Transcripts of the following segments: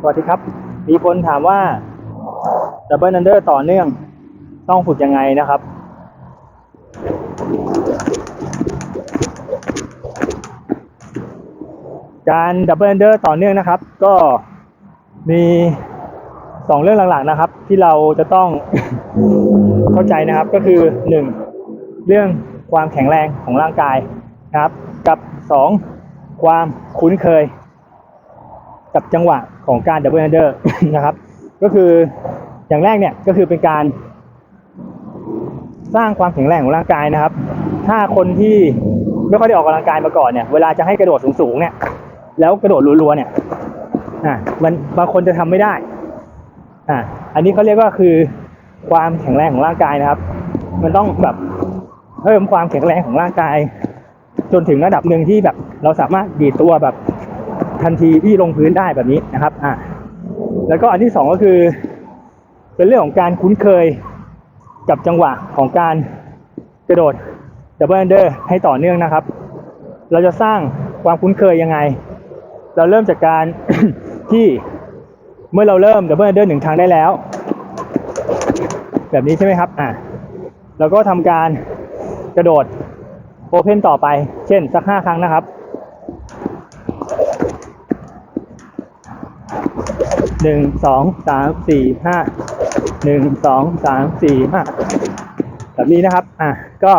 สวัสดีครับ มีคนถามว่าดับเบิล n ันเดอร์ต่อเนื่องต้องฝึกยังไงนะครับ การดับเบิล n ันเดอร์ต่อเนื่องนะครับ ก็มีสองเรื่องหลักๆนะครับ ที่เราจะต้องเข้าใจนะครับก็คือหนึ่งเรื่องความแข็งแรงของร่างกายนะครับ กับสองความคุ้นเคย กับจังหวะของการดับเบิล n ันเดอร์นะครับ ก็คืออย่างแรกเนี่ยก็คือเป็นการ สร้างความแข็งแรงของร่างกายนะครับ ถ้าคนที่ไม่ค่อยได้ออกกำลังกายมาก่อนเนี่ย เวลาจะให้กระโดดสูงๆเนี่ย แล้วกระโดดรัวๆเนี่ยอะมันบางคนจะทำไม่ได้อะอันนี้เขาเรียกว่าคือความแข็งแรงของร่างกายนะครับ มันต้องแบบเพิ่มความแข็งแรงของร่างกาย จนถึงระดับหนึ่งที่แบบเราสามารถดีดตัวแบบ ทันทีที่ลงพื้นได้แบบนี้นะครับอะแล้วก็อันที่สองก็คือ เป็นเรื่องของการคุ้นเคยกับจังหวะของการกระโดดดับเบิล n เดอร์ให้ต่อเนื่องนะครับ เราจะสร้างความคุ้นเคยยังไง เราเริ่มจากการที่เมื่อเราเริ่มดับเบิล n เดอร์หนึ่งครั้งได้แล้ว แบบนี้ใช่ไหมครับอะเราก็ทำการกระโดดโอเพนต่อไป เช่นสักห้าครั้งนะครับ หนึ่งสองสามสี่ห้าหนึ่งสองสามสี่ห้าแบบนี้นะครับ อะ ก็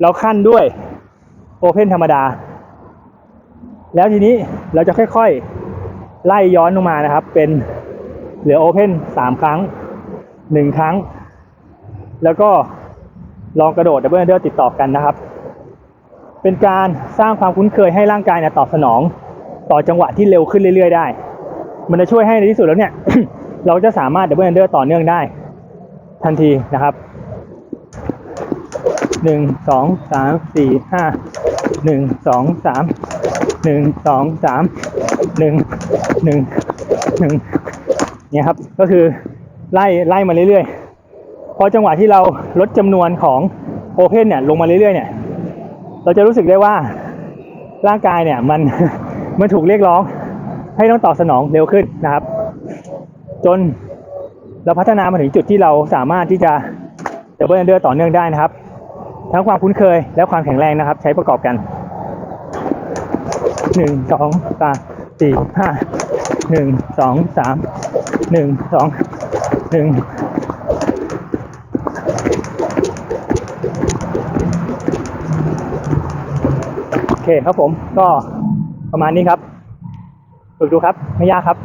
เราขั้นด้วยโอเพนธรรมดา แล้วทีนี้เราจะค่อยๆ ไล่ย้อนลงมานะครับ เป็นเหลือโอเพนสามครั้งหนึ่งครั้ง แล้วก็ลองกระโดดดับเบิลเดอร์ติดต่อกันนะครับ เป็นการสร้างความคุ้นเคยให้ร่างกายเนี่ยตอบสนอง ต่อจังหวะที่เร็วขึ้นเรื่อย ๆ ได้ มันจะช่วยให้ในที่สุดแล้วเนี่ย เราจะสามารถดับเบิลเดอร์ต่อเนื่องได้ ทันทีนะครับหนึ่งสองสามสี่ห้าหนึ่งสองสามหนึ่งสองสามหนึ่งหนึ่งหนึ่งเนี่ยครับก็คือไล่ไล่มาเรื่อยๆพอจังหวะที่เราลดจำนวนของโอเพนเนี่ยลงมาเรื่อยๆเนี่ยเราจะรู้สึกได้ว่าร่างกายเนี่ยมันมันถูกเรียกร้อง ให้ต้องตอบสนองเร็วขึ้นนะครับ จนเราพัฒนามาถึงจุดที่เราสามารถที่จะดับเบิลเดอร์ต่อเนื่องได้นะครับ ทั้งความคุ้นเคยและความแข็งแรงนะครับ ใช้ประกอบกันหนึ่งสองสามสี่ห้าหนึ่งสองสามหนึ่งสองหนึ่งโอเคครับผมก็ประมาณนี้ครับ ฝึกดูครับ ไม่ยากครับ